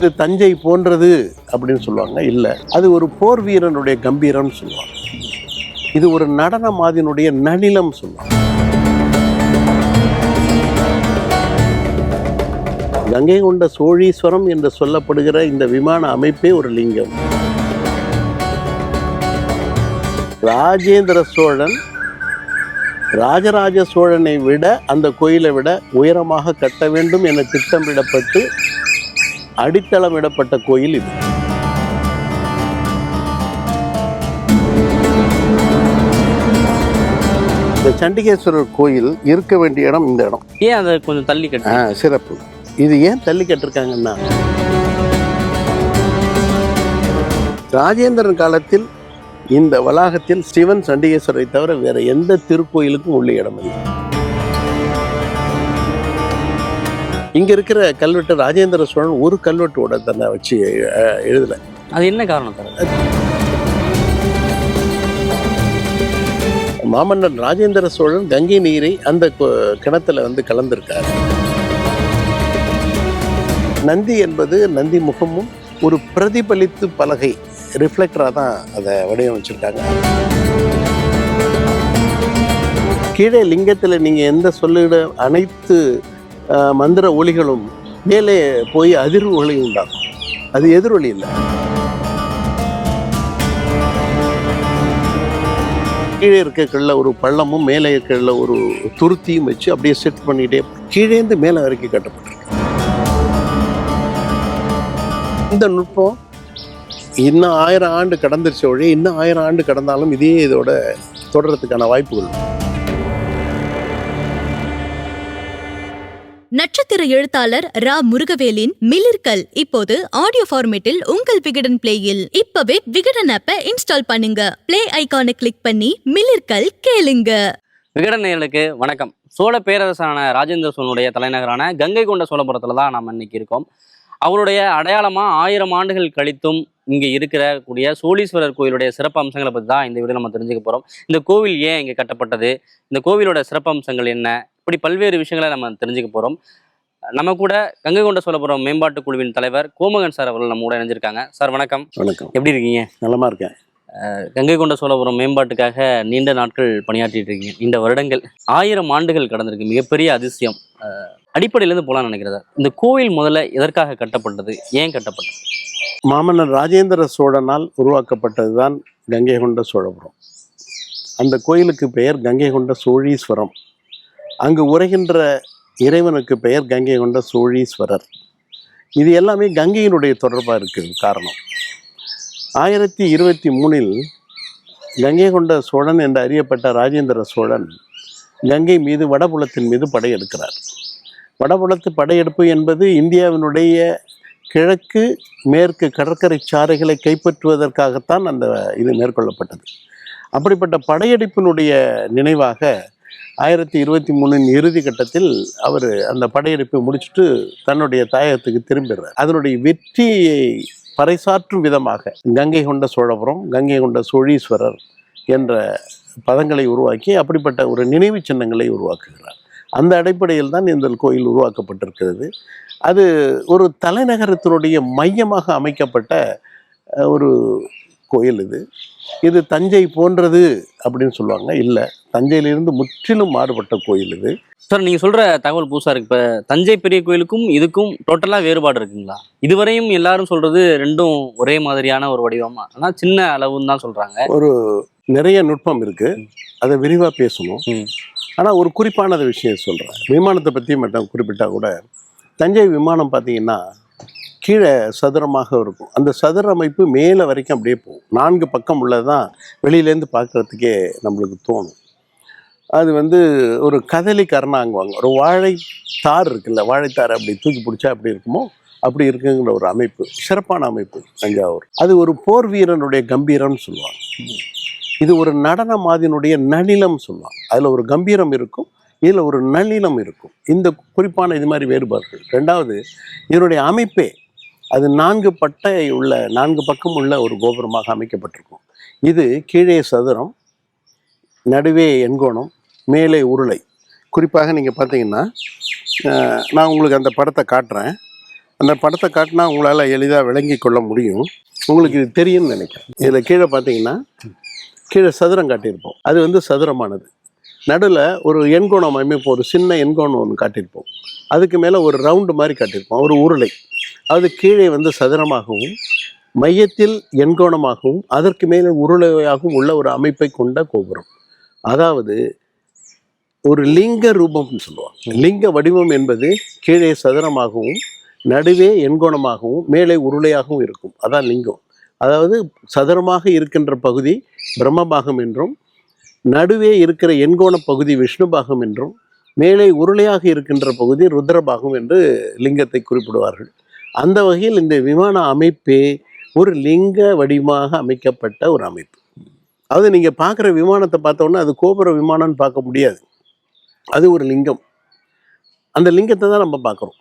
இது தஞ்சை போன்றது அப்படின்னு சொல்லுவாங்க. இல்லை அது ஒரு போர் வீரனுடைய கம்பீரம்னு சொல்லுவாங்க. இது ஒரு நடன மாதினுடைய நளினம் சொல்லுவாங்க. கங்கை கொண்ட சோழீஸ்வரம் என்று சொல்லப்படுகிற இந்த விமான அமைப்பே ஒரு லிங்கம். ராஜேந்திர சோழன் ராஜராஜ சோழனை விட அந்த கோயிலை விட உயரமாக கட்ட வேண்டும் என திட்டமிடப்பட்டு அடித்தளமிடப்பட்ட கோயில் இது. இந்த சண்டிகேஸ்வரர் கோயில் இருக்க வேண்டிய இடம் இந்த இடம். ஏன் அதை கொஞ்சம் தள்ளி கட்டு? சிறப்பு. இது ஏன் தள்ளி கட்டிருக்காங்கன்னா ராஜேந்திரன் காலத்தில் இந்த வளாகத்தில் சிவன் சண்டிகேஸ்வரரை தவிர வேற எந்த திருக்கோயிலுக்கும் உள்ள இடம் இல்லை இங்க இருக்கிற கல்வெட்டு ராஜேந்திர சோழன் ஒரு கல்வெட்டோட தன்னை வச்சு எழுதல. அது என்ன காரணம் சார்? மாமன்னன் ராஜேந்திர சோழன் கங்கை நீரை அந்த கிணத்துல வந்து கலந்திருக்கார். நந்தி என்பது நந்தி முகமும் ஒரு பிரதிபலித்து பலகை ரிஃப்ளெக்டராக தான் அதை வடிவமைச்சிருக்காங்க. கீழே லிங்கத்தில் நீங்கள் எந்த சொல்லிட அனைத்து மந்திர ஒலிகளும் மேலே போய் அதிர்வு ஒளி உண்டாகும் அது எதிரொலி இல்லை. கீழே இருக்கக்குள்ள ஒரு பள்ளமும் மேலே இருக்கிற ஒரு துருத்தியும் வச்சு அப்படியே செட் பண்ணிட்டே கீழேந்து மேலே வரைக்கும் கட்டப்பட்டிருக்கு. இந்த நுட்பம் இன்னும் ஆயிரம் ஆண்டு கடந்துருச்ச ஒழிய இன்னும் ஆயிரம் ஆண்டு கடந்தாலும் இதே இதோட தொடர்றதுக்கான வாய்ப்புகள். நட்சத்திர எழுத்தாளர் ரா முருகவேலின் மிளிர்கள் இப்போது ஆடியோ ஃபார்மேட்டில் உங்கள் விகடன் பிளேயில். இப்பவே விகடன் ஆப்பை இன்ஸ்டால் பண்ணுங்க. பிளே ஐகானை கிளிக் பண்ணி மிளிர்கள் கேளுங்க. விகடன் நேயர்களுக்கு வணக்கம். சோழ பேரரசரான ராஜேந்திர சோழனுடைய தலைநகரான கங்கை கொண்ட சோழபுரத்தில் தான் நம்ம இன்னைக்கு இருக்கோம். அவருடைய அடையாளமாக ஆயிரம் ஆண்டுகள் கழித்தும் இங்கே இருக்கிற கூடிய சோழீஸ்வரர் கோயிலுடைய சிறப்பு அம்சங்களை பற்றி தான் இந்த வீடியோ நம்ம தெரிஞ்சுக்க போகிறோம் இந்த கோவில் ஏன் இங்கே கட்டப்பட்டது? இந்த கோவிலோட சிறப்பு அம்சங்கள் என்ன? இப்படி பல்வேறு விஷயங்களை நம்ம தெரிஞ்சுக்க போகிறோம் நம்ம கூட கங்கை கொண்ட சோழபுரம் மேம்பாட்டு குழுவின் தலைவர் கோமகன் சார் அவர்கள் நம்ம கூட இணைஞ்சிருக்காங்க. சார் வணக்கம். வணக்கம். எப்படி இருக்கீங்க? நலமா இருக்கேன். கங்கை கொண்ட சோழபுரம் மேம்பாட்டுக்காக நீண்ட நாட்கள் பணியாற்றிட்டு இருக்கீங்க. நீண்ட வருடங்கள் ஆயிரம் ஆண்டுகள் கடந்திருக்கு. மிகப்பெரிய அதிசயம். அடிப்படையிலேருந்து போலாம் நினைக்கிறதா? இந்த கோவில் முதல்ல எதற்காக கட்டப்பட்டது? ஏன் கட்டப்பட்டது? மாமன்னர் ராஜேந்திர சோழனால் உருவாக்கப்பட்டதுதான் கங்கை கொண்ட சோழபுரம். அந்த கோயிலுக்கு பெயர் கங்கை கொண்ட சோழீஸ்வரம். அங்கு உரைகின்ற இறைவனுக்கு பெயர் கங்கை கொண்ட சோழீஸ்வரர். இது எல்லாமே கங்கையினுடைய தொடர்பாக இருக்குது காரணம். ஆயிரத்தி இருபத்தி மூணில் கங்கை கொண்ட சோழன் என்று அறியப்பட்ட ராஜேந்திர சோழன் கங்கை மீது வடபுலத்தின் மீது படையெடுக்கிறார் வடபுலத்து படையெடுப்பு என்பது இந்தியாவினுடைய கிழக்கு மேற்கு கடற்கரை சாறைகளை கைப்பற்றுவதற்காகத்தான் அந்த இது மேற்கொள்ளப்பட்டது. அப்படிப்பட்ட படையெடுப்பினுடைய நினைவாக ஆயிரத்தி இருபத்தி மூணின் இறுதி கட்டத்தில் அவர் அந்த படையெடுப்பை முடிச்சுட்டு தன்னுடைய தாயகத்துக்கு திரும்பிடுறார். அதனுடைய வெற்றியை பறைசாற்றும் விதமாக கங்கை கொண்ட சோழபுரம் கங்கை கொண்ட சோழீஸ்வரர் என்ற பதங்களை உருவாக்கி அப்படிப்பட்ட ஒரு நினைவு சின்னங்களை உருவாக்குகிறார். அந்த அடிப்படையில் தான் இந்த கோயில் உருவாக்கப்பட்டிருக்கிறது. அது ஒரு தலைநகரத்தினுடைய மையமாக அமைக்கப்பட்ட ஒரு கோயில் இது. இது தஞ்சை போன்றது அப்படின்னு சொல்லுவாங்க. இல்லை தஞ்சையிலிருந்து முற்றிலும் மாறுபட்ட கோயில் இது. சார் நீங்கள் சொல்கிற தகவல் புதுசாக இருக்கு. இப்போ தஞ்சை பெரிய கோயிலுக்கும் இதுக்கும் டோட்டலாக வேறுபாடு இருக்குங்களா? இதுவரையும் எல்லாரும் சொல்கிறது ரெண்டும் ஒரே மாதிரியான ஒரு வடிவமா? ஆனால் சின்ன அளவுன்னு தான் சொல்கிறாங்க ஒரு நிறைய நுட்பம் இருக்கு. அதை விரிவாக பேசணும். ஆனால் ஒரு குறிப்பானது விஷயம் சொல்கிறேன் விமானத்தை பற்றி மட்டும் குறிப்பிட்டா கூட தஞ்சை விமானம் பார்த்தீங்கன்னா கீழே சதுரமாக இருக்கும். அந்த சதுர அமைப்பு மேலே வரைக்கும் அப்படியே போகும். நான்கு பக்கம் உள்ளதான் வெளியிலேருந்து பார்க்குறதுக்கே நம்மளுக்கு தோணும். அது வந்து ஒரு கதலி கரணாங்குவாங்க ஒரு வாழைத்தார் இருக்குல்ல வாழைத்தார் அப்படி தூக்கி பிடிச்சா அப்படி இருக்குமோ அப்படி இருக்குங்கிற ஒரு அமைப்பு சிறப்பான அமைப்பு தஞ்சாவூர். அது ஒரு போர் வீரனுடைய கம்பீரம்னு சொல்லுவாங்க. இது ஒரு நடன மாதினுடைய நளினம் சொல்லுவாங்க. அதில் ஒரு கம்பீரம் இருக்கும் இதில் ஒரு நளினம் இருக்கும். இந்த குறிப்பான இது மாதிரி வேறுபாடுகள். ரெண்டாவது இதனுடைய அமைப்பே அது நான்கு பட்டை உள்ள நான்கு பக்கம் உள்ள ஒரு கோபுரமாக அமைக்கப்பட்டிருக்கும். இது கீழே சதுரம் நடுவே எண்கோணம் மேலே உருளை. குறிப்பாக நீங்கள் பார்த்தீங்கன்னா நான் உங்களுக்கு அந்த படத்தை காட்டுறேன். அந்த படத்தை காட்டினா உங்களால் எளிதாக விளங்கி கொள்ள முடியும். உங்களுக்கு இது தெரியும்னு நினைக்கிறேன். இதில் கீழே பார்த்தீங்கன்னா கீழே சதுரம் காட்டியிருப்போம். அது வந்து சதுரமானது. நடுவில் ஒரு எண்கோணம் அமைப்பு ஒரு சின்ன எண்கோணம் ஒன்று காட்டியிருப்போம். அதுக்கு மேலே ஒரு ரவுண்டு மாதிரி காட்டியிருப்போம். ஒரு உருளை. அது கீழே வந்து சதுரமாகவும் மையத்தில் எண்கோணமாகவும் அதற்கு மேலே உருளையாகவும் உள்ள ஒரு அமைப்பை கொண்ட கோபுரம். அதாவது ஒரு லிங்க ரூபம்னு சொல்லுவாங்க. லிங்க வடிவம் என்பது கீழே சதுரமாகவும் நடுவே எண்கோணமாகவும் மேலே உருளையாகவும் இருக்கும். அதான் லிங்கம். அதாவது சதுரமாக இருக்கின்ற பகுதி பிரம்மபாகம் என்றும் நடுவே இருக்கிற எண்கோண பகுதி விஷ்ணுபாகம் என்றும் மேலே உருளையாக இருக்கின்ற பகுதி ருத்ரபாகம் என்று லிங்கத்தை குறிப்பிடுவார்கள். அந்த வகையில் இந்த விமான அமைப்பே ஒரு லிங்க வடிவமாக அமைக்கப்பட்ட ஒரு அமைப்பு. அதாவது நீங்கள் பார்க்குற விமானத்தை பார்த்தோன்னா அது கோபுர விமானம்னு பார்க்க முடியாது. அது ஒரு லிங்கம். அந்த லிங்கத்தை தான் நம்ம பார்க்குறோம்.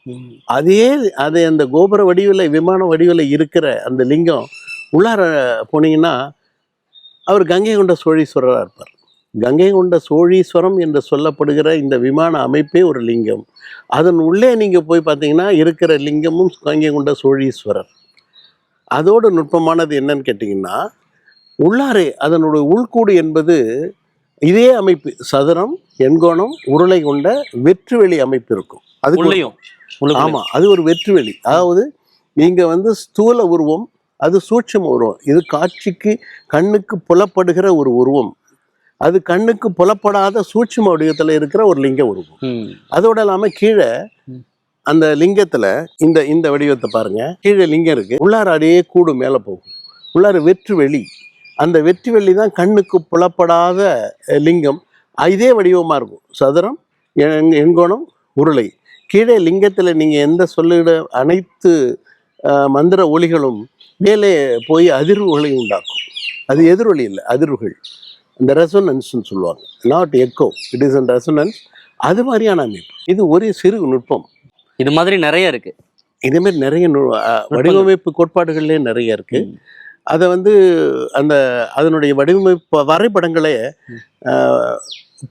அதே அது அந்த கோபுர வடிவில் விமான வடிவில் இருக்கிற அந்த லிங்கம் உள்ளார போனீங்கன்னா அவர் கங்கை கொண்ட சோழீஸ்வரராக இருப்பார். கங்கை கொண்ட சோழீஸ்வரம் என்று சொல்லப்படுகிற இந்த விமான அமைப்பே ஒரு லிங்கம். அதன் உள்ளே நீங்கள் போய் பார்த்தீங்கன்னா இருக்கிற லிங்கமும் கங்கை கொண்ட சோழீஸ்வரர். அதோடு நுட்பமானது என்னன்னு கேட்டிங்கன்னா உள்ளாரே அதனுடைய உள்கூடு என்பது இதே அமைப்பு சதுரம் எண்கோணம் உருளை கொண்ட வெற்றுவெளி அமைப்பு இருக்கும். அது உள்ளேயும் உள்ளுக்குள்ள. ஆமா அது ஒரு வெற்றுவெளி. அதாவது நீங்க வந்து ஸ்தூல உருவம் அது சூட்சும உருவம். இது காட்சிக்கு கண்ணுக்கு புலப்படுகிற ஒரு உருவம். அது கண்ணுக்கு புலப்படாத சூட்சும வடிவத்துல இருக்கிற ஒரு லிங்க உருவம். அதோட இல்லாம கீழே. அந்த லிங்கத்துல இந்த இந்த வடிவத்தை பாருங்க. கீழே லிங்கம் இருக்கு. உள்ளார அப்படியே கூடு மேல போகும். உள்ளார வெற்று வெளி. அந்த வெற்று வெளி தான் கண்ணுக்கு புலப்படாத லிங்கம். இதே வடிவமா இருக்கும். சதுரம் எண்- எண்கோணம் உருளை. கீழே லிங்கத்துல நீங்க எந்த சொல்லிட அனைத்து மந்திர ஒளிகளும் மேலே போய் அதிர்வுகளை உண்டாக்கும். அது எதிரொலி இல்லை அதிர்வுகள். இந்த ரெசோனன்ஸ்னு சொல்லுவாங்க. Not echo it is an resonance அது மாதிரியான அமைப்பு. இது ஒரு சிறு நுட்பம். இது மாதிரி நிறைய இருக்கு. இதே மாதிரி நிறைய வடிவமைப்பு கோட்பாடுகள்லேயே நிறைய இருக்கு. அதை வந்து அந்த அதனுடைய வடிவமைப்பு வரைபடங்களே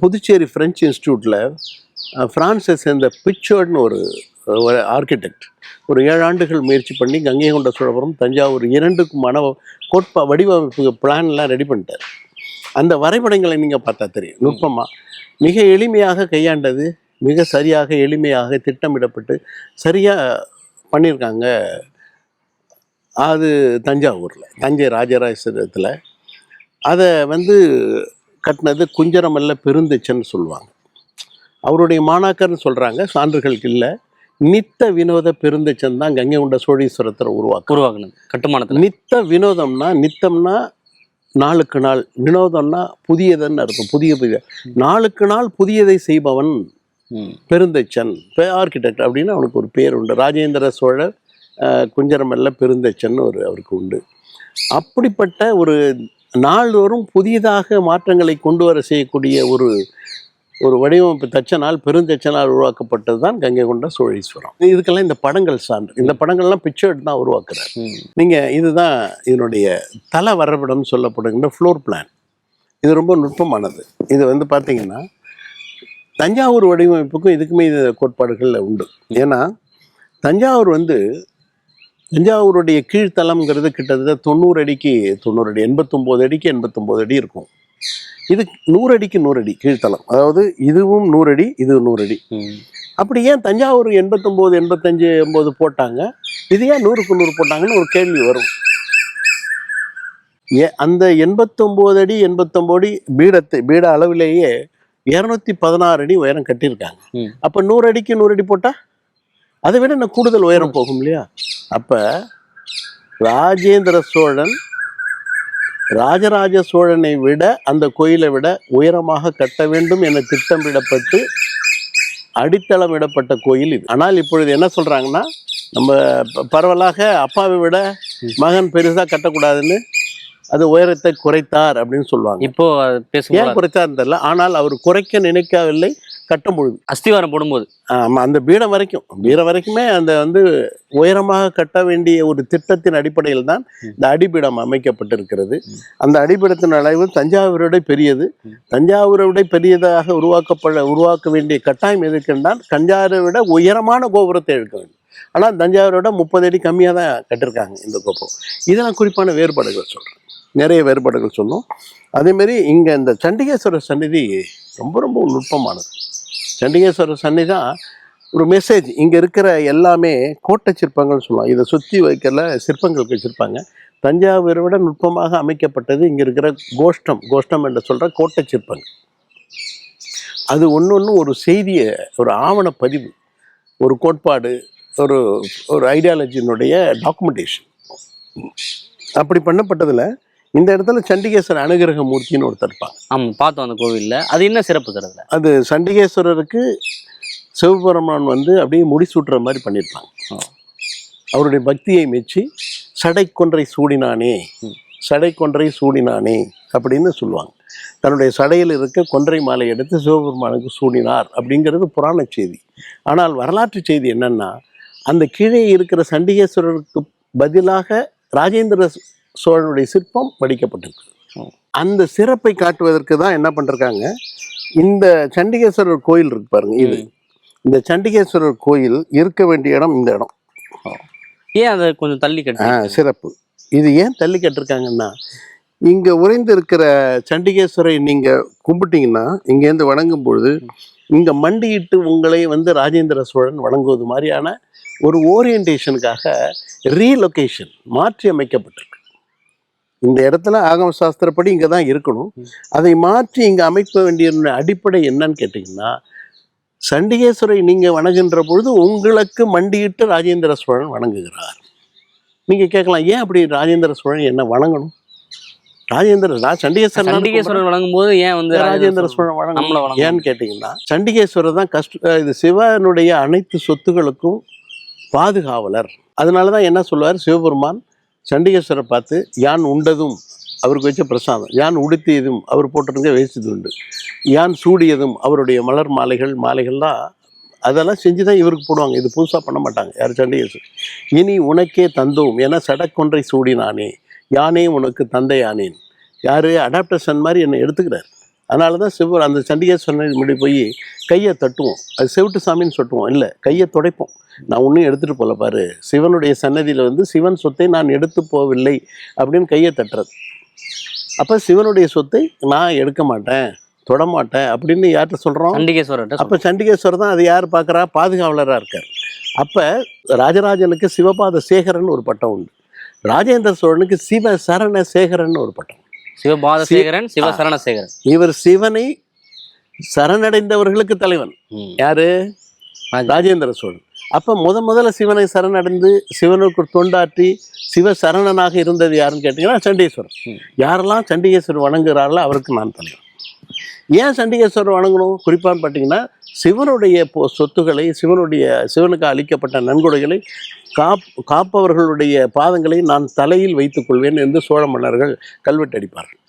புதுச்சேரி பிரெஞ்சு இன்ஸ்டியூட்டில் பிரான்ஸை சேர்ந்த பிச்சர்ட்னு ஒரு ஒரு ஆர்கிடெக்ட் ஒரு ஏழு ஆண்டுகள் முயற்சி பண்ணி கங்கை கொண்ட சோழபுரம் தஞ்சாவூர் இரண்டுக்குமான கோட்பா வடிவமைப்பு பிளான்லாம் ரெடி பண்ணிட்டார். அந்த வரைபடங்களை நீங்கள் பார்த்தா தெரியும். நுட்பமாக மிக எளிமையாக கையாண்டது மிக சரியாக எளிமையாக திட்டமிடப்பட்டு சரியாக பண்ணியிருக்காங்க அது தஞ்சாவூரில் தஞ்சை ராஜராஜேஸ்வரத்தில். அதை வந்து கட்டினது குஞ்சரமல்ல பெருந்தச்சன்னு சொல்லுவாங்க. அவருடைய மாணாக்கர்னு சொல்கிறாங்க சான்றுகளுக்கு இல்லை. நித்த வினோத பெருந்தச்சன் தான் கங்கை கொண்ட சோழீஸ்வரத்தில் உருவாக்கு உருவாக்குனது கட்டுமானத்துல. நித்த வினோதம்னா நித்தம்னா நாளுக்கு நாள். வினோதம்னா புதியதுன்னு அர்த்தம். புதிய புதிய. நாளுக்கு நாள் புதியதை செய்பவன். பெருந்தச்சன். ஆர்கிடெக்ட் அப்படின்னு அவனுக்கு ஒரு பேர் உண்டு. ராஜேந்திர சோழர் குஞ்சரமல்ல பெருந்தச்சன் ஒரு அவருக்கு உண்டு. அப்படிப்பட்ட ஒரு நாள்தோறும் புதியதாக மாற்றங்களை கொண்டு வர செய்யக்கூடிய ஒரு ஒரு வடிவமைப்பு தச்சனால் பெருந்தச்சனால் உருவாக்கப்பட்டது தான் கங்கை கொண்ட சோழீஸ்வரம். இதுக்கெல்லாம் இந்த படங்கள் சான்று. இந்த படங்கள்லாம் பிக்சர்ட் தான் உருவாக்குறாரு. நீங்கள் இதுதான் இதனுடைய தல வரைபடம் சொல்லப்படுகின்ற ஃப்ளோர் பிளான் இது ரொம்ப நுட்பமானது. இது வந்து பார்த்தீங்கன்னா தஞ்சாவூர் வடிவமைப்புக்கும் இதுக்குமே இது கோட்பாடுகளில் உண்டு. ஏன்னா தஞ்சாவூர் வந்து தஞ்சாவூருடைய கீழ்த்தளம்ங்கிறது கிட்டத்தட்ட தொண்ணூறு அடிக்கு தொண்ணூறு அடி எண்பத்தொம்போது அடிக்கு எண்பத்தொம்போது அடி இருக்கும். இது நூறு அடிக்கு நூறு அடி கீழ்த்தளம். அதாவது இதுவும் நூறு அடி இது நூறு அடி. அப்படி ஏன் தஞ்சாவூர் எண்பத்தொம்போது எண்பத்தஞ்சு எண்பது போட்டாங்க? இது ஏன் நூறுக்கு நூறு போட்டாங்கன்னு ஒரு கேள்வி வரும். ஏ அந்த எண்பத்தொம்போது அடி எண்பத்தொம்போது அடி பீடத்தை பீட அளவிலேயே இரநூத்தி பதினாறு அடி உயரம் கட்டியிருக்காங்க. அப்போ நூறு அடிக்கு நூறு அடி போட்டால் அதை விட இன்னும் கூடுதல் உயரம் போகும் இல்லையா? அப்போ ராஜேந்திர சோழன் ராஜராஜ சோழனை விட அந்த கோயிலை விட உயரமாக கட்ட வேண்டும் என திட்டமிடப்பட்டு அடித்தளமிடப்பட்ட கோயில் இது. ஆனால் இப்பொழுது என்ன சொல்றாங்கன்னா நம்ம பரவலாக அப்பாவை விட மகன் பெருசா கட்டக்கூடாதுன்னு அது உயரத்தை குறைத்தார் அப்படின்னு சொல்லுவாங்க. இப்போ ஏன் குறைத்தார் தெரியல. ஆனால் அவர் குறைக்க நினைக்கவில்லை. கட்டும் பொழுது. அஸ்திவாரம் போடும்போது. ஆமா அந்த பீடம் வரைக்கும். பீடம் வரைக்குமே அந்த வந்து உயரமாக கட்ட வேண்டிய ஒரு திட்டத்தின் அடிப்படையில் தான் இந்த அடிப்பீடம் அமைக்கப்பட்டிருக்கிறது. அந்த அடிப்பீடத்தின் அளவு தஞ்சாவூரை விட பெரியது. தஞ்சாவூரை விட பெரியதாக உருவாக்கப்பட உருவாக்க வேண்டிய கட்டாயம் எதுக்கென்றால் தஞ்சாவூரை விட உயரமான கோபுரத்தை எடுக்க வேண்டும். ஆனால் தஞ்சாவூரோட முப்பது அடி கம்மியாக தான் கட்டிருக்காங்க இந்த கோபுரம். இதெல்லாம் குறிப்பான வேறுபாடுகள் சொல்கிறேன் நிறைய வேறுபாடுகள் சொன்னோம். அதேமாரி இங்கே இந்த சண்டிகேஸ்வரர் சந்நிதி ரொம்ப ரொம்ப நுட்பமானது. சண்டிகேஸ்வரர் சன்னி தான் ஒரு மெசேஜ் இங்கே இருக்கிற எல்லாமே கோட்டை சிற்பங்கள் சொல்லலாம். இதை சுற்றி வைக்கல சிற்பங்கள் வச்சுருப்பாங்க. தஞ்சாவூரை விட நுட்பமாக அமைக்கப்பட்டது இங்கே இருக்கிற கோஷ்டம். கோஷ்டம் என்று சொல்கிற கோட்டை சிற்பங்கள். அது ஒன்று ஒன்று ஒரு செய்தியை ஒரு ஆவண பதிவு ஒரு கோட்பாடு ஒரு ஒரு ஐடியாலஜியினுடைய டாக்குமெண்டேஷன் அப்படி பண்ணப்பட்டதில் இந்த இடத்துல சண்டிகேஸ்வரர் அனுகிரக மூர்த்தின்னு ஒருத்தர் இருப்பாங்க ஆமா பார்த்தோம் அந்த கோவில்ல. அது என்ன சிறப்பு சார் அதுல? அது சண்டிகேஸ்வரருக்கு சிவபெருமான் வந்து அப்படியே முடிசூட்டுற மாதிரி பண்ணியிருப்பாங்க. அவருடைய பக்தியை மெச்சி சடை கொன்றை சூடினானே சடை கொன்றை சூடினானே அப்படின்னு சொல்லுவாங்க. தன்னுடைய சடையில் இருக்க கொன்றை மாலை எடுத்து சிவபெருமானுக்கு சூடினார் அப்படிங்கிறது புராண செய்தி. ஆனால் வரலாற்று செய்தி என்னன்னா அந்த கீழே இருக்கிற சண்டிகேஸ்வரருக்கு பதிலாக ராஜேந்திர சோழனுடைய சிற்பம் வடிக்கப்பட்டிருக்கு. அந்த சிறப்பை காட்டுவதற்கு தான் என்ன பண்ணிருக்காங்க? இந்த சண்டிகேஸ்வரர் கோயில் இருக்கு பாருங்க இது. இந்த சண்டிகேஸ்வரர் கோயில் இருக்க வேண்டிய இடம் இந்த இடம். ஏன் அதை கொஞ்சம் தள்ளி ஆ, கட்டி சிறப்பு. இது ஏன் தள்ளி கட்டிருக்காங்கன்னா இங்க உறைந்து இருக்கிற சண்டிகேஸ்வரை நீங்க கும்பிட்டீங்கன்னா இங்கேருந்து வணங்கும் பொழுது இங்க மண்டியிட்டு உங்களை வந்து ராஜேந்திர சோழன் வணங்குவது மாதிரியான ஒரு ஓரியன்டேஷனுக்காக ரீலொகேஷன் மாற்றி அமைக்கப்பட்டிருக்கு இந்த இடத்துல ஆகம சாஸ்திரப்படி இங்கே தான் இருக்கணும். அதை மாற்றி இங்கே அமைக்க வேண்டிய அடிப்படை என்னன்னு கேட்டிங்கன்னா சண்டிகேஸ்வரை நீங்கள் வணங்குகின்ற பொழுது உங்களுக்கு மண்டியிட்டு ராஜேந்திர சோழன் வணங்குகிறார். நீங்கள் கேட்கலாம் ஏன் அப்படி ராஜேந்திர சோழன் என்ன வணங்கணும்? ராஜேந்திர ரா- சண்டிகேஸ்வரன் சண்டிகேஸ்வரர் வழங்கும் போது ஏன் வந்து ராஜேந்திர சோழன் வணங்கணும். ஏன்னு கேட்டிங்கன்னா சண்டிகேஸ்வரர் தான் கஷ்ட இது சிவனுடைய அனைத்து சொத்துகளுக்கும் பாதுகாவலர். அதனால தான் என்ன சொல்லுவார்? சிவபெருமான் சண்டிகேஸ்வரை பார்த்து யான் உண்டதும்? அவருக்கு வச்ச பிரசாதம். யான் உடுத்தியதும்? அவர் போட்டிருந்த வேசியது உண்டு யான் சூடியதும்? அவருடைய மலர் மாலைகள் மாலைகள்லாம் அதெல்லாம் செஞ்சு தான் இவருக்கு போடுவாங்க. இது புதுசாக பண்ண மாட்டாங்க யார் சண்டிகேஸ்வரர். இனி உனக்கே தந்தோம் ஏன்னா சடக்கொன்றை சூடினானே யானே உனக்கு தந்தையானேன். யார் அடாப்டேஷன் மாதிரி என்னை எடுத்துக்கிறார். அதனால தான் சிவர் அந்த சண்டிகேஸ்வரன் முன்னாடி போய் கையை தட்டுவோம். அது செவிட்டு சாமின்னு சொல்லுவோம். இல்லை கையை துடைப்போம். நான் ஒன்றும் எடுத்துகிட்டு போகல பாரு. சிவனுடைய சன்னதியில் வந்து சிவன் சொத்தை நான் எடுத்து போகவில்லை அப்படின்னு கையை தட்டுறது. அப்போ சிவனுடைய சொத்தை நான் எடுக்க மாட்டேன் தொட மாட்டேன் அப்படின்னு யார்கிட்ட சொல்கிறோம் சண்டிகேஸ்வரர் அப்போ சண்டிகேஸ்வரர் தான் அதை யார் பார்க்குறா பாதுகாவலராக இருக்கார். அப்போ ராஜராஜனுக்கு சிவபாத சேகரன் ஒரு பட்டம் உண்டு. ராஜேந்திர சோழனுக்கு சிவ சரண சேகரன் ஒரு பட்டம். சிவபாதசேகரன் சிவசரணசேகரன். இவர் சிவனை சரணடைந்தவர்களுக்கு தலைவன். யாரு? ராஜ- ராஜேந்திர சோழன். அப்ப முத முதல்ல சிவனை சரணடைந்து சிவனுக்கு தொண்டாற்றி சிவ சரணனாக இருந்தது யாருன்னு கேட்டீங்கன்னா சண்டீஸ்வரர் ம். யாரெல்லாம் சண்டிகேஸ்வரர் வணங்குறாங்களோ அவருக்கு நான் தலைவன். ஏன் சண்டிகேஸ்வரர் வணங்கணும்? குறிப்பான்னு பார்த்தீங்கன்னா சிவனுடைய சொத்துக்களை சிவனுடைய சிவனுக்கு அளிக்கப்பட்ட நன்கொடைகளை காப் காப்பவர்களுடைய பாதங்களை நான் தலையில் வைத்துக் கொள்வேன் என்று சோழ மன்னர்கள் கல்வெட்டடிப்பார்கள்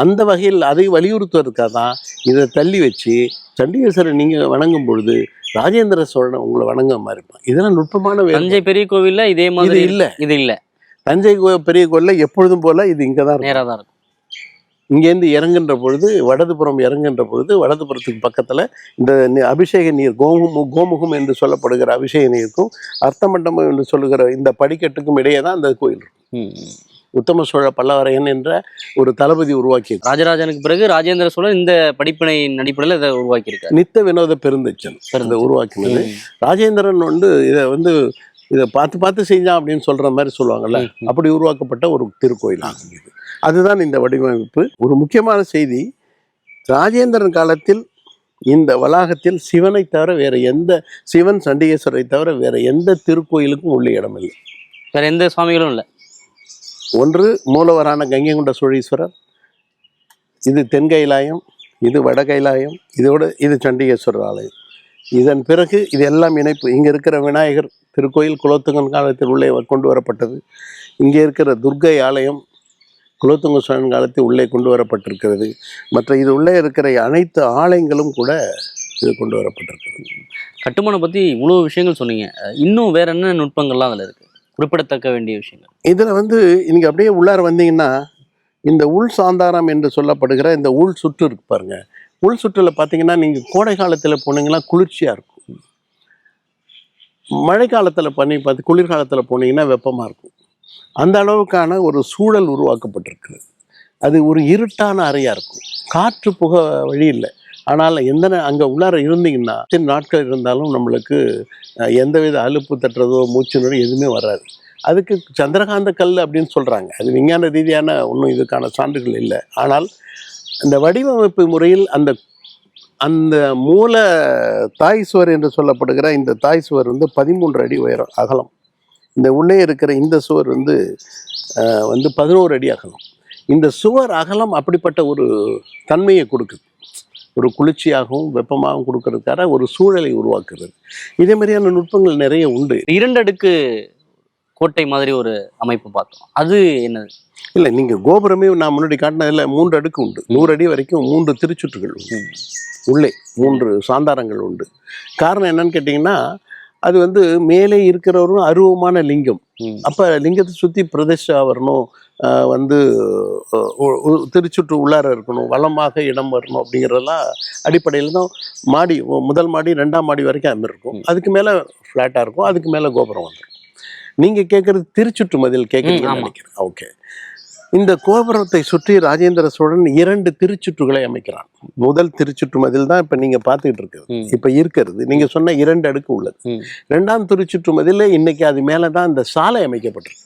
அந்த வகையில் அதை வலியுறுத்துவதற்காக தான் இதை தள்ளி வச்சு சண்டிகேஸ்வரரை நீங்கள் வணங்கும் பொழுது ராஜேந்திர சோழனை உங்களை வணங்க மாதிரி இருப்பான் இதெல்லாம் நுட்பமான. தஞ்சை பெரிய கோவில்ல இதே மாதிரி இல்ல. இது இல்ல. தஞ்சை பெரிய கோயில்ல எப்பொழுதும் போல இது இங்கே தான் இருக்கும். நேரா தான் இருக்கும். இங்கேருந்து இறங்குன்ற பொழுது வடதுபுறம் இறங்குன்ற பொழுது வலதுபுறத்துக்கு பக்கத்தில் இந்த அபிஷேக நீர் கோமுகம் கோமுகம் என்று சொல்லப்படுகிற அபிஷேக நீருக்கும் அர்த்த மண்டபம் என்று சொல்லுகிற இந்த படிக்கட்டுக்கும் இடையே தான் அந்த கோயில் இருக்கும். உத்தம சோழ பல்லவரையன் என்ற ஒரு தளபதி உருவாக்கியது ராஜராஜனுக்கு பிறகு ராஜேந்திர சோழன் இந்த படிப்பினையின் அடிப்படையில் இதை உருவாக்கி இருக்காரு நித்த வினோத பெருந்தச்சன் இந்த உருவாக்கினது. ராஜேந்திரன் வந்து இதை வந்து இதை பார்த்து பார்த்து செஞ்சான் அப்படின்னு சொல்ற மாதிரி சொல்லுவாங்கல்ல. அப்படி உருவாக்கப்பட்ட ஒரு திருக்கோயில் ஆகும் இது அதுதான் இந்த வடிவமைப்பு. ஒரு முக்கியமான செய்தி ராஜேந்திரன் காலத்தில் இந்த வளாகத்தில் சிவனை தவிர வேற எந்த சிவன் சண்டிகேஸ்வரரை தவிர வேற எந்த திருக்கோயிலுக்கும் உள்ள இடமில்லை. வேற எந்த சுவாமிகளும் இல்ல. ஒன்று மூலவரான கங்கைகொண்ட சோழீஸ்வரர் இது தென் கைலாயம் இது வட கைலாயம் இதோட இது சண்டிகேஸ்வரர் ஆலயம். இதன் பிறகு இது எல்லாம் இணைப்பு. இங்கே இருக்கிற விநாயகர் திருக்கோயில் குலோத்துங்கன் காலத்தில் உள்ளே கொண்டு வரப்பட்டது. இங்கே இருக்கிற துர்க்கை ஆலயம் குலோத்துங்க சோழன் காலத்தில் உள்ளே கொண்டு வரப்பட்டிருக்கிறது. மற்ற இது உள்ளே இருக்கிற அனைத்து ஆலயங்களும் கூட இது கொண்டு வரப்பட்டிருக்கிறது. கட்டுமானம் பத்தி இவ்வளவு விஷயங்கள் சொன்னீங்க. இன்னும் வேற என்ன நுட்பங்கள்லாம் அதுல இருக்கு? குறிப்பிடத்தக்க வேண்டிய விஷயங்கள். இதில் வந்து நீங்கள் அப்படியே உள்ளார வந்தீங்கன்னா இந்த உள் சாந்தாரம் என்று சொல்லப்படுகிற இந்த உள் சுற்று இருக்கு பாருங்க. உள் சுற்றுல பார்த்தீங்கன்னா நீங்கள் கோடை காலத்தில் போனீங்கன்னா குளிர்ச்சியாக இருக்கும். மழை காலத்தில் பண்ணி பார்த்து குளிர்காலத்தில் போனீங்கன்னா வெப்பமாக இருக்கும். அந்த அளவுக்கான ஒரு சூழல் உருவாக்கப்பட்டிருக்கு. அது ஒரு இருட்டான அறையாக இருக்கும். காற்று புக வழி இல்லை. ஆனால் எந்த அங்கே உள்ளார இருந்தீங்கன்னா எத்தனை நாட்கள் இருந்தாலும் நம்மளுக்கு எந்தவித அலுப்பு தட்டுறதோ மூச்சு எதுவுமே வராது. அதுக்கு சந்திரகாந்த கல் அப்படின்னு சொல்கிறாங்க அது விஞ்ஞான ரீதியான ஒன்றும் இதுக்கான சான்றுகள் இல்லை. ஆனால் இந்த வடிவமைப்பு முறையில் அந்த அந்த மூல தாய் சுவர் என்று சொல்லப்படுகிற இந்த தாய் சுவர் வந்து பதிமூன்று அடி உயரம் அகலம். இந்த உள்ளே இருக்கிற இந்த சுவர் வந்து வந்து பதினோரு அடி அகலம். இந்த சுவர் அகலம் அப்படிப்பட்ட ஒரு தன்மையை கொடுக்குது. ஒரு குளிர்ச்சியாகவும் வெப்பமாகவும் கொடுக்கறதுக்காக ஒரு சூழலை உருவாக்குறது. இதே மாதிரியான நுட்பங்கள் நிறைய உண்டு. இரண்டு அடுக்கு கோட்டை மாதிரி ஒரு அமைப்பு பார்த்தோம். அது என்னது? இல்லை நீங்கள் கோபுரமே நான் முன்னாடி காட்டினதில் மூன்று அடுக்கு உண்டு. நூறு அடி வரைக்கும் மூன்று திருச்சுற்றுகள் உண்டு. உள்ளே மூன்று சாந்தாரங்கள் உண்டு. காரணம் என்னன்னு கேட்டிங்கன்னா அது வந்து மேலே இருக்கிறவரும் அருவமான லிங்கம். அப்போ லிங்கத்தை சுற்றி பிரதிஷ்டா வரணும் வந்து திருச்சுற்று உள்ளார இருக்கணும் வளமாக இடம் வரணும் அப்படிங்கிறதெல்லாம் அடிப்படையில் தான் மாடி முதல் மாடி ரெண்டாம் மாடி வரைக்கும் அது இருக்கும் அதுக்கு மேலே ஃப்ளாட்டாக இருக்கும் அதுக்கு மேலே கோபுரம் வந்துடும் நீங்கள் கேட்குறது திருச்சுற்று மதில் கேட்குறீங்கன்னு. நினைக்கிறேன். ஓகே. இந்த கோபுரத்தை சுற்றி ராஜேந்திர சோழன் இரண்டு திருச்சுற்றுகளை அமைக்கிறான். முதல் திருச்சுற்று மதில் தான் இப்போ நீங்கள் பார்த்துக்கிட்டு இருக்குது ம். இப்போ இருக்கிறது. நீங்கள் சொன்ன இரண்டு அடுக்கு உள்ளது. ம். ரெண்டாம் திருச்சுற்று மதில் இன்னைக்கு அது மேலே தான் இந்த சாலை அமைக்கப்பட்டிருக்கு.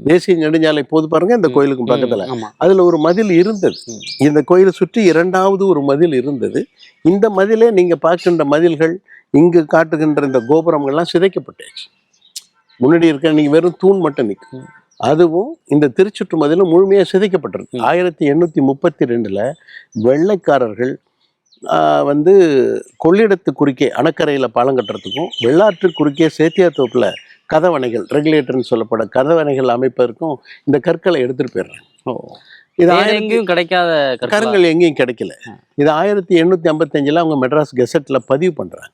தேசிய நெடுஞ்சாலை போது பாருங்க இந்த கோயிலுக்கு பக்கத்தில். அதுல ஒரு மதில் இருந்தது. இந்த கோயிலை சுற்றி இரண்டாவது ஒரு மதில் இருந்தது. இந்த மதிலே நீங்க பார்க்கின்ற மதில்கள் இங்கு காட்டுகின்ற இந்த கோபுரங்கள்லாம் சிதைக்கப்பட்டாச்சு. முன்னாடி இருக்க நீங்க வெறும் தூண் மட்டும் நிற்கும் அதுவும் இந்த திருச்சுற்று மதிலும் முழுமையாக சிதைக்கப்பட்டிருக்கு. ஆயிரத்தி எண்ணூற்றி முப்பத்தி ரெண்டில் வெள்ளைக்காரர்கள் வந்து கொள்ளிடத்து குறுக்கே அணக்கரையில் பாலம் கட்டுறதுக்கும் வெள்ளாற்று குறுக்கே சேத்தியாத்தோப்பில் கதவணைகள் ரெகுலேட்டர்னு சொல்லப்பட கதவணைகள் அமைப்பதற்கும் இந்த கற்களை எடுத்துட்டு போயிடுறாங்க. இது எங்கேயும் கிடைக்காத கற்களா? கருங்கல் எங்கேயும் கிடைக்கல. இது ஆயிரத்தி எண்ணூற்றி ஐம்பத்தஞ்சில் அவங்க மெட்ராஸ் கெசட்ல பதிவு பண்றாங்க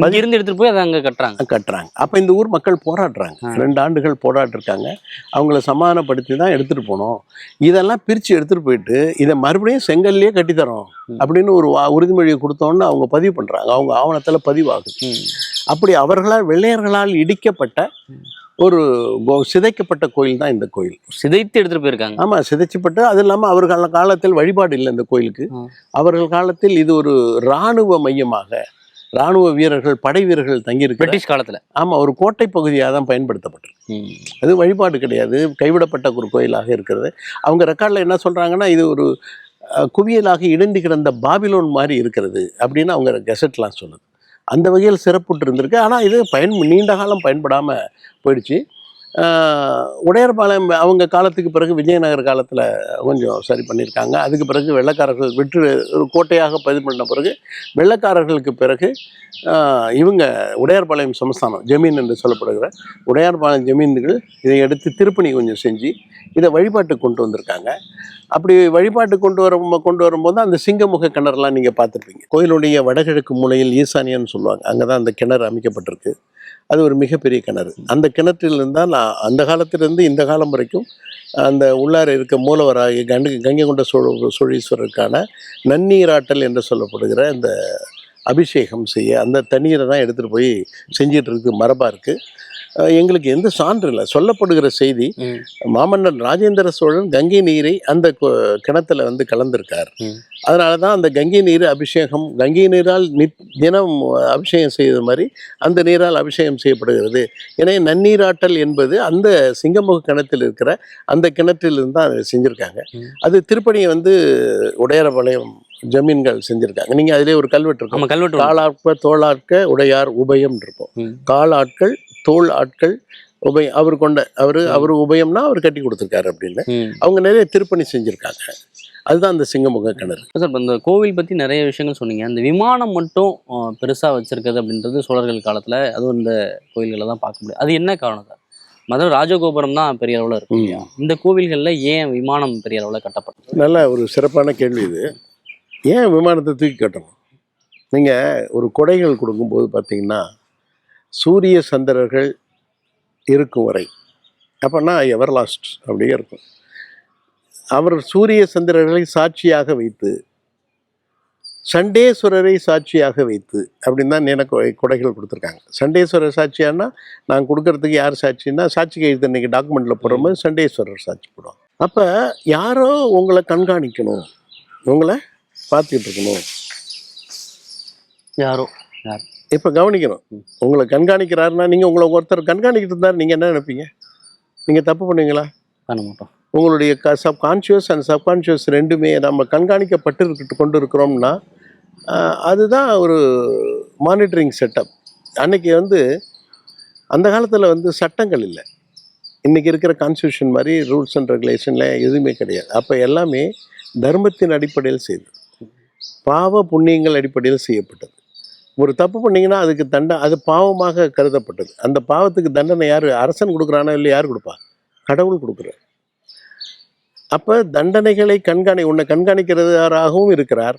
இங்க இருந்து எடுத்துட்டு போய் அதை அங்க கட்டுறாங்க. கட்டுறாங்க. அப்போ இந்த ஊர் மக்கள் போராடுறாங்க. ரெண்டு ஆண்டுகள் போராட்டிருக்காங்க அவங்கள சமாதானப்படுத்தி தான் எடுத்துட்டு போனோம். இதெல்லாம் பிரித்து எடுத்துட்டு போயிட்டு இதை மறுபடியும் செங்கல்லையே கட்டித்தரோம். அப்படின்னு ஒரு உறுதிமொழியை கொடுத்தோன்னு அவங்க பதிவு பண்றாங்க. அவங்க ஆவணத்தில் பதிவாகுது. அப்படி அவர்களால் வெள்ளையர்களால் இடிக்கப்பட்ட ஒரு சிதைக்கப்பட்ட கோயில் தான் இந்த கோயில். சிதைத்து எடுத்துட்டு போயிருக்காங்க. ஆமா சிதைச்சுப்பட்டு அது இல்லாமல் அவர்கள் காலத்தில் வழிபாடு இல்லை இந்த கோயிலுக்கு. அவர்கள் காலத்தில் இது ஒரு இராணுவ மையமாக இராணுவ வீரர்கள் படை வீரர்கள் தங்கியிருக்கிற பிரிட்டிஷ் காலத்துல. ஆமா ஒரு கோட்டை பகுதியாக தான் பயன்படுத்தப்பட்டிருக்கு. அது வழிபாடு கிடையாது. கைவிடப்பட்ட ஒரு கோயிலாக இருக்கிறது. அவங்க ரெக்கார்டில் என்ன சொல்றாங்கன்னா இது ஒரு குவியலாக இடிந்து கிடந்த பாபிலோன் மாதிரி இருக்கிறது அப்படின்னு அவங்க கெசட்லாம் சொல்லுது அந்த வகையில் சிறப்புட்டு இருந்திருக்கு ஆனால் இது பயன் நீண்ட காலம் பயன்படாமல் போயிடுச்சு. உடையார்பாளையம் அவங்க காலத்துக்கு பிறகு விஜயநகர் காலத்தில் கொஞ்சம் சரி பண்ணியிருக்காங்க. அதுக்கு பிறகு வெள்ளக்காரர்கள் வெற்று ஒரு கோட்டையாக பதிவு பண்ண பிறகு வெள்ளக்காரர்களுக்கு பிறகு இவங்க உடையார்பாளையம் சமஸ்தானம் ஜமீன் என்று சொல்லப்படுகிற உடையார்பாளையம் ஜமீன்கள் இதை எடுத்து திருப்பணி கொஞ்சம் செஞ்சு இதை வழிபாட்டுக்கு கொண்டு வந்திருக்காங்க. அப்படி வழிபாட்டுக்கு கொண்டு வரும் கொண்டு வரும்போது அந்த சிங்கமுக கிணறுலாம் நீங்கள் பார்த்துருப்பீங்க. கோயிலுடைய வடகிழக்கு மூலையில் ஈசானியன்னு சொல்லுவாங்க. அங்கே தான் அந்த கிணறு அமைக்கப்பட்டிருக்கு. அது ஒரு மிகப்பெரிய கிணறு. அந்த கிணற்றிலிருந்து தான் நான் அந்த காலத்திலிருந்து இந்த காலம் வரைக்கும் அந்த உள்ளார இருக்க மூலவராகி கண்டு கங்கை கொண்ட சோழ சோழீஸ்வரருக்கான நன்னீராட்டல் என்று சொல்லப்படுகிற இந்த அபிஷேகம் செய்ய அந்த தண்ணீரை தான் எடுத்துகிட்டு போய் செஞ்சிட்டு மரபாக இருக்குது எங்களுக்கு எந்த சான்று இல்லை சொல்லப்படுகிற செய்தி ம். மாமன்னர் ராஜேந்திர சோழன் கங்கை நீரை அந்த கிணத்துல வந்து கலந்திருக்கார். அதனால தான் அந்த கங்கை நீர் அபிஷேகம் கங்கை நீரால் நித் தினம் அபிஷேகம் செய்த மாதிரி அந்த நீரால் அபிஷேகம் செய்யப்படுகிறது எனவே நன்னீராட்டல் என்பது அந்த சிங்கமுக கிணத்தில் இருக்கிற அந்த கிணற்றிலிருந்து தான் அதை செஞ்சுருக்காங்க. அது திருப்பணியை வந்து உடையாரபாளையம் ஜமீன்கள் செஞ்சுருக்காங்க நீங்கள் அதிலே ஒரு கல்வெட்டு இருக்கும். காலாட்ப தோளாட்க உடையார் உபயம் இருக்கும் ம். தோல் ஆட்கள் உபயம் அவர் கொண்ட அவர் அவர் உபயம்னா அவர் கட்டி கொடுத்துருக்காரு அப்படின்னு. அவங்க நிறைய திருப்பணி செஞ்சுருக்காங்க. அதுதான் அந்த சிங்கமுக கிணறு. சார் இந்த கோவில் பற்றி நிறைய விஷயங்கள் சொன்னீங்க. அந்த விமானம் மட்டும் அஹ், பெருசா வச்சிருக்கிறது அப்படின்றது சோழர்கள் காலத்துல அதுவும் இந்த கோயில்களை தான் பார்க்க முடியும். அது என்ன காரணம் சார்? மதுரை ராஜகோபுரம் தான் பெரிய அளவில் இருக்கு ம். இல்லையா? இந்த கோவில்கள்ல ஏன் விமானம் பெரிய அளவில் கட்டப்பட்டது? நல்ல ஒரு சிறப்பான கேள்வி இது. ஏன் விமானத்தை தூக்கி கட்டணும்? நீங்கள் ஒரு கொடைகள் கொடுக்கும்போது பார்த்தீங்கன்னா சூரிய சந்திரர்கள் இருக்கும் வரை. அப்போனா எவர் லாஸ்ட் அப்படியே இருக்கும். அவர் சூரிய சந்திரர்களை சாட்சியாக வைத்து சண்டேஸ்வரரை சாட்சியாக வைத்து அப்படின்னு தான் எனக்கு கொடைகள் கொடுத்துருக்காங்க. சண்டேஸ்வரர் சாட்சியானா நான் கொடுக்கறதுக்கு யார் சாட்சின்னா சாட்சி கைது இன்னைக்கு டாக்குமெண்ட்டில் போடும்போது சண்டேஸ்வரர் சாட்சி போடுவோம் அப்போ யாரோ உங்களை கண்காணிக்கணும் உங்களை பார்த்துக்கிட்டு இருக்கணும். யாரோ யார்? இப்போ கவனிக்கணும். உங்களை கண்காணிக்கிறாருன்னா நீங்கள் உங்களை ஒருத்தர் கண்காணிக்கிட்டு இருந்தார் நீங்கள் என்ன நினைப்பீங்க? நீங்கள் தப்பு பண்ணுவீங்களா? பண்ண மாட்டோம். உங்களுடைய க சப்கான்ஷியஸ் அண்ட் சப்கான்ஷியஸ் ரெண்டுமே நம்ம கண்காணிக்கப்பட்டு இருக்கிட்டு கொண்டு இருக்கிறோம்னா அதுதான் ஒரு மானிட்டரிங் செட்டப் அன்னைக்கு வந்து அந்த காலத்தில் வந்து சட்டங்கள் இல்லை. இன்றைக்கி இருக்கிற கான்ஸ்டியூஷன் மாதிரி ரூல்ஸ் அண்ட் ரெகுலேஷனில் எதுவுமே கிடையாது. அப்போ எல்லாமே தர்மத்தின் அடிப்படையில் செய்தது. பாவ புண்ணியங்கள் அடிப்படையில் செய்யப்பட்டது. ஒரு தப்பு பண்ணீங்கன்னா அதுக்கு தண்டனை அது பாவமாக கருதப்பட்டது. அந்த பாவத்துக்கு தண்டனை யார்? அரசன் கொடுக்குறானோ இல்லை யார் கொடுப்பா? கடவுள் கொடுக்குறார். அப்போ தண்டனைகளை கண்காணி உன்னை கண்காணிக்கிறவராகவும் இருக்கிறார்.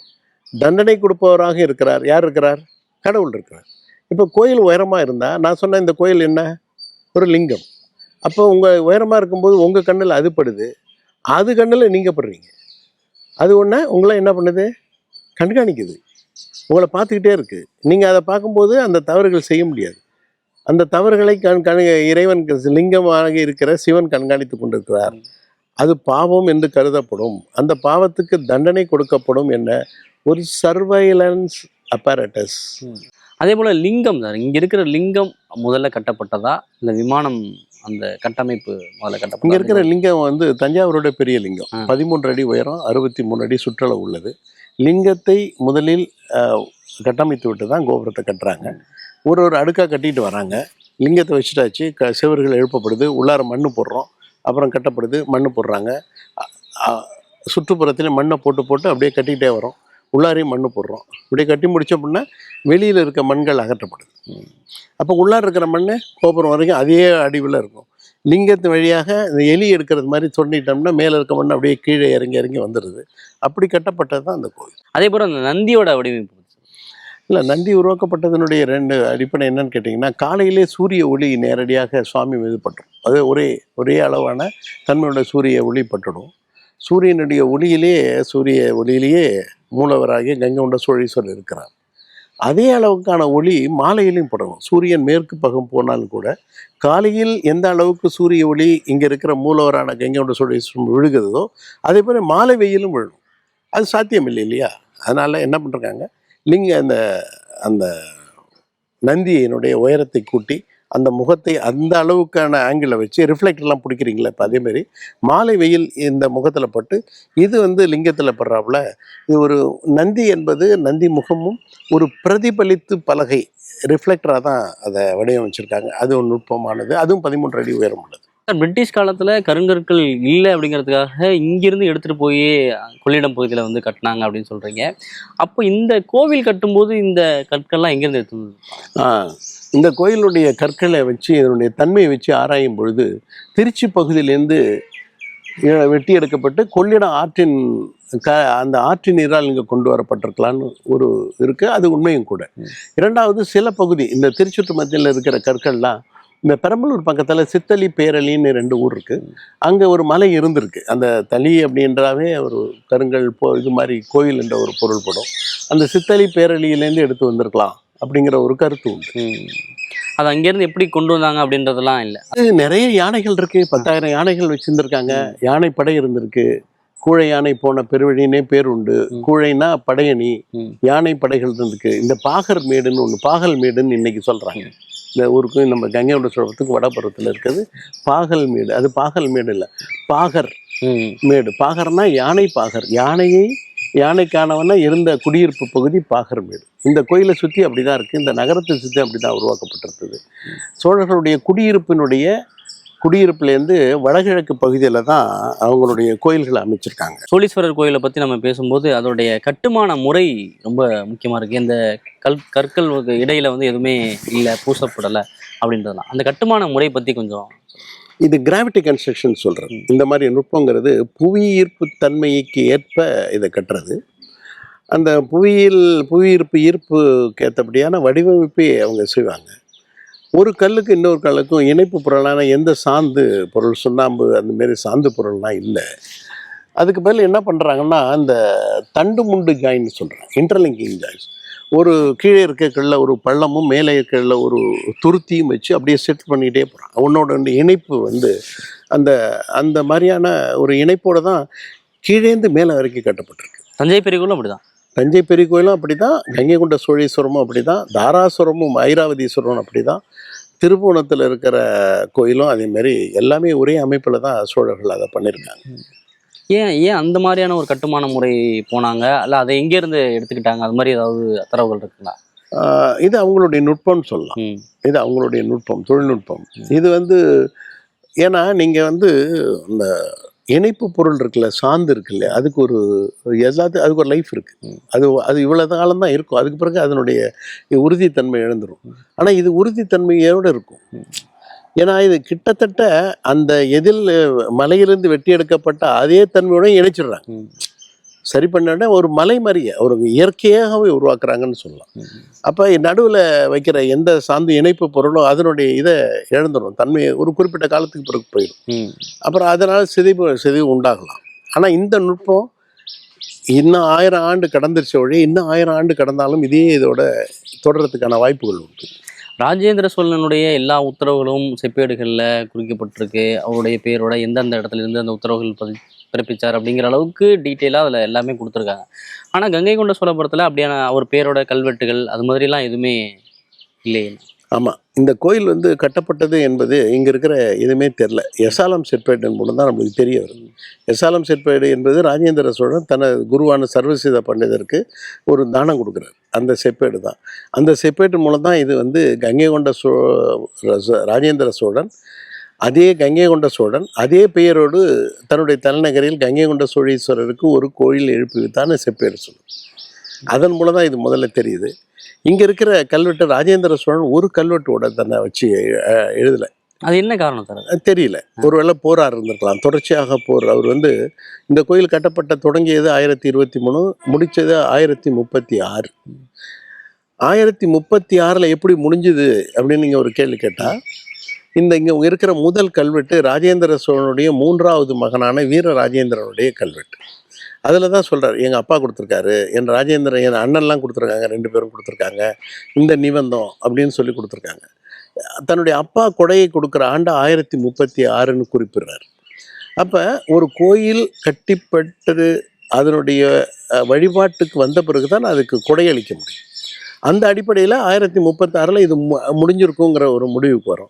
தண்டனை கொடுப்பவராக இருக்கிறார். யார் இருக்கிறார்? கடவுள் இருக்கிறார். இப்போ கோயில் உயரமாக இருந்தால் நான் சொன்ன இந்த கோயில் என்ன? ஒரு லிங்கம். அப்போ உங்கள் உயரமாக இருக்கும்போது உங்கள் கண்ணில் அது படுது. அது கண்ணில் நீங்கள் படுறீங்க. அது ஒன்று உங்களை என்ன பண்ணுது? கண்காணிக்குது. உங்களை பார்த்துக்கிட்டே இருக்குது நீங்கள் அதை பார்க்கும்போது அந்த தவறுகள் செய்ய முடியாது. அந்த தவறுகளை கண் கண் இறைவன் லிங்கமாக இருக்கிற சிவன் கண்காணித்து கொண்டிருக்கிறார். அது பாவம் என்று கருதப்படும். அந்த பாவத்துக்கு தண்டனை கொடுக்கப்படும் என்ன ஒரு சர்வைலன்ஸ் அப்பரட்டஸ் அதே போல லிங்கம் சார் இங்க இருக்கிற லிங்கம் முதல்ல கட்டப்பட்டதா? இல்ல விமானம் அந்த கட்டமைப்பு முதல்ல இங்க கட்டப்பட்டதா இருக்கிற லிங்கம் வந்து தஞ்சாவூரோட பெரிய லிங்கம். பதிமூன்று அடி உயரம் அறுபத்தி மூணு அடி சுற்றளவு உள்ளது. லிங்கத்தை முதலில் கட்டமைத்து விட்டு தான் கோபுரத்தை கட்டுறாங்க. ஒரு ஒரு அடுக்காக கட்டிட்டு வராங்க. லிங்கத்தை வச்சுட்டாச்சு. க சுவர்கள் எழுப்பப்படுது. உள்ளார மண் போடுறோம். அப்புறம் கட்டப்படுது. மண் போடுறாங்க. சுற்றுப்புறத்தில் மண்ணை போட்டு போட்டு அப்படியே கட்டிக்கிட்டே வரோம். உள்ளாரையும் மண் போடுறோம். இப்படியே கட்டி முடிச்ச அப்படின்னா வெளியில் இருக்க மண்கள் அகற்றப்படுது. அப்போ உள்ளார இருக்கிற மண் கோபுரம் வரைக்கும் அதே அடிவில் இருக்கும். லிங்கத்து வழியாக இந்த எலி எடுக்கிறது மாதிரி சொன்னிட்டோம்னா மேலே இருக்க மண் அப்படியே கீழே இறங்கி இறங்கி வந்துடுது அப்படி கட்டப்பட்டது தான் அந்த கோயில். அதே போல அந்த நந்தியோட வடிவமைப்பு. இல்லை நந்தி உருவாக்கப்பட்டதனுடைய ரெண்டு அடிப்படை என்னன்னு கேட்டிங்கன்னா காலையிலே சூரிய ஒளி நேரடியாக சுவாமி மீது பட்டுரும். அது ஒரே ஒரே அளவான தன்மையோட சூரிய ஒளி பட்டுடும். சூரியனுடைய ஒளியிலே சூரிய ஒளியிலேயே மூலவராகிய கங்கை கொண்ட சோழீஸ்வரர் இருக்கிறார். அதே அளவுக்கான ஒளி மாலையிலையும் படணும். சூரியன் மேற்கு பக்கம் போனாலும் கூட காலையில் எந்த அளவுக்கு சூரிய ஒளி இங்கே இருக்கிற மூலவரான கங்கையோட கொண்ட விழுகிறதோ அதே போல் மாலை வெயிலும் விழும். அது சாத்தியம் இல்லை இல்லையா? அதனால் என்ன பண்ணுறாங்க லிங்க அந்த அந்த நந்தியினுடைய உயரத்தை கூட்டி அந்த முகத்தை அந்த அளவுக்கான ஆங்கிளை வச்சு ரிஃப்ளெக்டர்லாம் பிடிக்கிறீங்களா? இப்போ அதேமாரி மாலை வெயில் இந்த முகத்தில் பட்டு இது வந்து லிங்கத்தில் படுறாப்புல. இது ஒரு நந்தி என்பது நந்தி முகமும் ஒரு பிரதிபலித்து பலகை ரிஃப்ளெக்டராக தான் அதை வடிவமைச்சிருக்காங்க. அது ஒரு நுட்பமானது. அதுவும் பதிமூன்று அடி உயரம் உள்ளது. சார் பிரிட்டிஷ் காலத்துல கருங்கற்கள் இல்லை அப்படிங்கிறதுக்காக இங்கிருந்து எடுத்துட்டு போய் கொள்ளிடம் பகுதியில வந்து கட்டினாங்க அப்படின்னு சொல்றீங்க. அப்போ இந்த கோவில் கட்டும்போது இந்த கற்கள்லாம் எங்கேருந்து எடுத்து இந்த கோயிலுடைய கற்களை வச்சு இதனுடைய தன்மையை வச்சு ஆராயும் பொழுது திருச்சி பகுதியிலேருந்து வெட்டி எடுக்கப்பட்டு கொள்ளிடம் ஆற்றின் க அந்த ஆற்று நீரால் இங்கே கொண்டு வரப்பட்டிருக்கலான்னு ஒரு இருக்கு. அது உண்மையும் கூட. இரண்டாவது சில பகுதி இந்த திருச்சுற்று மத்தியில் இருக்கிற கற்கள்லாம் இந்த பெரம்பலூர் பக்கத்தில் சித்தளி பேரளின்னு ரெண்டு ஊர் இருக்கு. அங்கே ஒரு மலை இருந்திருக்கு. அந்த தளி அப்படின்றாவே ஒரு கருங்கல் போ இது மாதிரி கோயில் என்ற ஒரு பொருள் படும் அந்த சித்தளி பேரளியிலேருந்து எடுத்து வந்திருக்கலாம். அப்படிங்கிற ஒரு கருத்து உண்டு. அது அங்கேருந்து எப்படி கொண்டு வந்தாங்க அப்படின்றதெல்லாம் இல்லை. அது நிறைய யானைகள் இருக்கு. பத்தாயிரம் யானைகள் வச்சிருந்திருக்காங்க. யானைப்படை இருந்திருக்கு. கூழை யானை போன பெருவழினே பேர் உண்டு. ம். கூழைனா படையணி. யானை படைகள் இருந்திருக்கு. இந்த பாகர் மேடுன்னு ஒன்று பாகல் மேடுன்னு இன்னைக்கு சொல்றாங்க. இந்த ஊருக்கும் நம்ம கங்கையோட சோழத்துக்கும் வடபுறத்தில் இருக்குது. பாகல் மேடு. அது பாகல் மேடு இல்லை. பாகர். மேடு. பாகர்னா யானை பாகர். யானையை யானைக்கானவன இருந்த குடியிருப்பு பகுதி பாகர்மேடு இந்த கோயிலை சுற்றி அப்படி தான் இருக்குது இந்த நகரத்தை சுற்றி அப்படி தான் உருவாக்கப்பட்டிருக்குது சோழர்களுடைய குடியிருப்பினுடைய குடியிருப்புலேருந்து வடகிழக்கு பகுதியில் தான் அவங்களுடைய கோயில்களை அமைச்சிருக்காங்க. சோழீஸ்வரர் கோயிலை பற்றி நம்ம பேசும்போது அதோடைய கட்டுமான முறை ரொம்ப முக்கியமாக இருக்குது இந்த கல் கற்கள் இடையில் வந்து எதுவுமே இல்லை பூசப்படலை அப்படின்றதுலாம் அந்த கட்டுமான முறை பற்றி கொஞ்சம் இது கிராவிட்டி கன்ஸ்ட்ரக்ஷன் சொல்கிறது இந்த மாதிரி நுட்பங்கிறது புவி ஈர்ப்பு தன்மைக்கு ஏற்ப இதை கட்டுறது. அந்த புவியில் புவியீர்ப்பு ஈர்ப்புக்கு ஏற்றபடியான வடிவமைப்பை அவங்க செய்வாங்க. ஒரு கல்லுக்கு இன்னொரு கல்லுக்கும் இணைப்பு பொருளான எந்த சாந்து பொருள் சுண்ணாம்பு அந்த மாரி சாந்து பொருள்லாம் இல்லை. அதுக்கு பதில் என்ன பண்ணுறாங்கன்னா அந்த தண்டு முண்டு ஜாயின் சொல்கிறாங்க இன்டர்லிங்கிங் ஜாயின்ஸ் ஒரு கீழே இருக்கக்குள்ள ஒரு பள்ளமும் மேலே இருக்கக்குள்ள ஒரு துருத்தியும் வச்சு அப்படியே செட் பண்ணிக்கிட்டே போகிறாங்க உன்னோட வந்து இணைப்பு வந்து அந்த அந்த மாதிரியான ஒரு இணைப்போட தான் கீழேந்து மேலே வரைக்கும் கட்டப்பட்டிருக்கு. தஞ்சை பெரிய கோயிலும் அப்படிதான். தஞ்சை பெரிய கோயிலும் அப்படி தான் கங்கை கொண்ட சோழீஸ்வரமும் அப்படி தான் தாராசுரமும் ஐராவதீஸ்வரமும் அப்படி தான் திருப்புவனத்தில் இருக்கிற கோயிலும் அதே மாதிரி எல்லாமே ஒரே அமைப்பில் தான் சோழர்கள் அதை பண்ணியிருக்காங்க ஏன் ஏன் அந்த மாதிரியான ஒரு கட்டுமான முறை போனாங்க? அல்ல அதை எங்க இருந்து எடுத்துக்கிட்டாங்க? அது மாதிரி ஏதாவது தரவுகள் இருக்குங்களா? இது அவங்களுடைய நுட்பம்னு சொல்லலாம். இது அவங்களுடைய நுட்பம் தொழில்நுட்பம். இது வந்து ஏன்னா நீங்கள் வந்து இந்த இணைப்பு பொருள் இருக்குல்ல சாந்து இருக்கு இல்லையா அதுக்கு ஒரு எல்லாத்துக்கும் அதுக்கு ஒரு லைஃப் இருக்கு. ம். அது அது இவ்வளோ காலம் தான் இருக்கும். அதுக்கு பிறகு அதனுடைய உறுதித்தன்மை இழந்துரும் ஆனால் இது உறுதித்தன்மையோடு இருக்கும். ஏன்னா இது கிட்டத்தட்ட அந்த எதில் மலையிலிருந்து வெட்டி எடுக்கப்பட்ட அதே தன்மையோட இணைச்சிடுறாங்க. சரி பண்ண ஒரு மலை மாதிரியே ஒரு இயற்கையாகவே உருவாக்குறாங்கன்னு சொல்லலாம். அப்போ நடுவில் வைக்கிற எந்த சாந்து இணைப்பு பொருளோ அதனுடைய இதை இழந்துடும் தன்மையை ஒரு குறிப்பிட்ட காலத்துக்கு பிறகு போயிடும். அப்புறம் அதனால் சிதைவு சிதைவு உண்டாகலாம். ஆனால் இந்த நுட்பம் இன்னும் ஆயிரம் ஆண்டு கடந்துருச்ச வழி இன்னும் ஆயிரம் ஆண்டு கடந்தாலும் இதே இதோட தொடர்றதுக்கான வாய்ப்புகள் உண்டு. ராஜேந்திர சோழனுடைய எல்லா உத்தரவுகளும் செப்பேடுகளில் குறிக்கப்பட்டிருக்கு. அவருடைய பேரோட எந்தெந்த இடத்துல இருந்து அந்த உத்தரவுகள் பதி பிறப்பிச்சார் அப்படிங்கிற அளவுக்கு டீட்டெயிலாக அதில் எல்லாமே கொடுத்துருக்காங்க. ஆனால் கங்கை கொண்ட சோழபுரத்தில் அப்படியான அவர் பேரோட கல்வெட்டுகள் அது மாதிரிலாம் எதுவுமே இல்லையே. ஆமாம் இந்த கோயில் வந்து கட்டப்பட்டது என்பது இங்கே இருக்கிற எதுவுமே தெரில எசாலம் செப்பேடு மூலம் தான் நம்மளுக்கு தெரிய வருது. எசாலம் செட்பேடு என்பது ராஜேந்திர சோழன் தனது குருவான சர்வசித பண்டிதருக்கு ஒரு தானம் கொடுக்குறாரு. அந்த செப்பேடு தான். அந்த செப்பேட்டு மூலம் தான் இது வந்து கங்கை கொண்ட சோ ராஜேந்திர சோழன் அதே கங்கை கொண்ட சோழன் அதே பெயரோடு தன்னுடைய தலைநகரில் கங்கை கொண்ட சோழீஸ்வரருக்கு ஒரு கோயில் எழுப்பிவித்தான செப்பேடு சொல்லும். அதன் மூலம் தான் இது முதல்ல தெரியுது. இங்கே இருக்கிற கல்வெட்டு ராஜேந்திர சோழன் ஒரு கல்வெட்டோட தன்னை வச்சு எழுதலை. அது என்ன காரணம் சார் அது? தெரியல. ஒருவேளை போரா இருந்திருக்கலாம். தொடர்ச்சியாக போர் அவர் வந்து இந்த கோயில் கட்டப்பட்ட தொடங்கியது ஆயிரத்தி இருபத்தி மூணு முடித்தது ஆயிரத்தி முப்பத்தி ஆறு. ஆயிரத்தி முப்பத்தி ஆறில் எப்படி முடிஞ்சுது அப்படின்னு நீங்கள் ஒரு கேள்வி கேட்டால் இந்த இங்கே இருக்கிற முதல் கல்வெட்டு ராஜேந்திர சோழனுடைய மூன்றாவது மகனான வீர ராஜேந்திரனுடைய கல்வெட்டு. அதில் தான் சொல்கிறார் எங்கள் அப்பா கொடுத்துருக்காரு என் ராஜேந்திரன் என் அண்ணன்லாம் கொடுத்துருக்காங்க ரெண்டு பேரும் கொடுத்துருக்காங்க இந்த நிபந்தம் அப்படின்னு சொல்லி கொடுத்துருக்காங்க. தன்னுடைய அப்பா கொடையை கொடுக்குற ஆண்டு ஆயிரத்தி முப்பத்தி ஆறுன்னு குறிப்பிடுறார். அப்போ ஒரு கோயில் கட்டிப்பட்டது அதனுடைய வழிபாட்டுக்கு வந்த பிறகு தான் அதுக்கு கொடையளிக்க முடியும். அந்த அடிப்படையில் ஆயிரத்தி முப்பத்தாறில் இது மு- முடிஞ்சிருக்குங்கிற ஒரு முடிவுக்கு வரும்.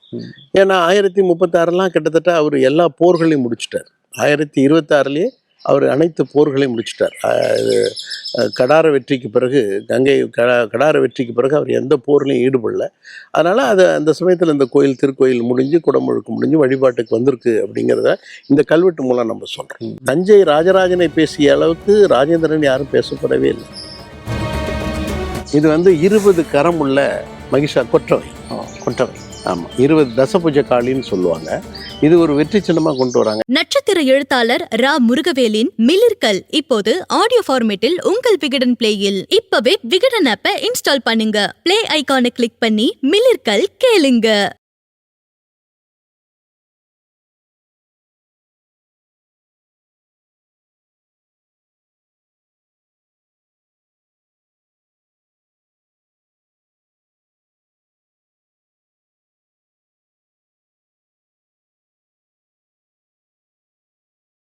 ஏன்னா ஆயிரத்தி முப்பத்தாறுலாம் கிட்டத்தட்ட அவர் எல்லா போர்களையும் முடிச்சிட்டார். ஆயிரத்தி இருபத்தாறுலேயே அவர் அனைத்து போர்களையும் முடிச்சிட்டார். கடார வெற்றிக்கு பிறகு கங்கை கடா கடார வெற்றிக்கு பிறகு அவர் எந்த போர்லையும் ஈடுபடல. அதனால் அது அந்த சமயத்தில் இந்த கோயில் திருக்கோயில் முடிஞ்சு குடமுழுக்கு முடிஞ்சு வழிபாட்டுக்கு வந்திருக்கு அப்படிங்கிறத இந்த கல்வெட்டு மூலம் நம்ம சொல்கிறோம் தஞ்சை ராஜராஜனை பேசிய அளவுக்கு ராஜேந்திரன் யாரும் பேசப்படவே இல்லை. இது வந்து இருபது கரம் உள்ள மகிஷா கொற்றவை. கொற்றவை. ஆமாம் இருபது தசபுஜ காளின்னு சொல்லுவாங்க. இது ஒரு வெற்றி சின்னமா கொண்டு வராங்க. நட்சத்திர எழுத்தாளர் ரா முருகவேலின் மிளிர்கள் இப்போது ஆடியோ ஃபார்மேட்டில் உங்கள் விகடன் பிளேயில் இப்பவே விகடன் ஆப்பை இன்ஸ்டால் பண்ணுங்க. பிளே ஐகானை கிளிக் பண்ணி மிளிர்கள் கேளுங்க.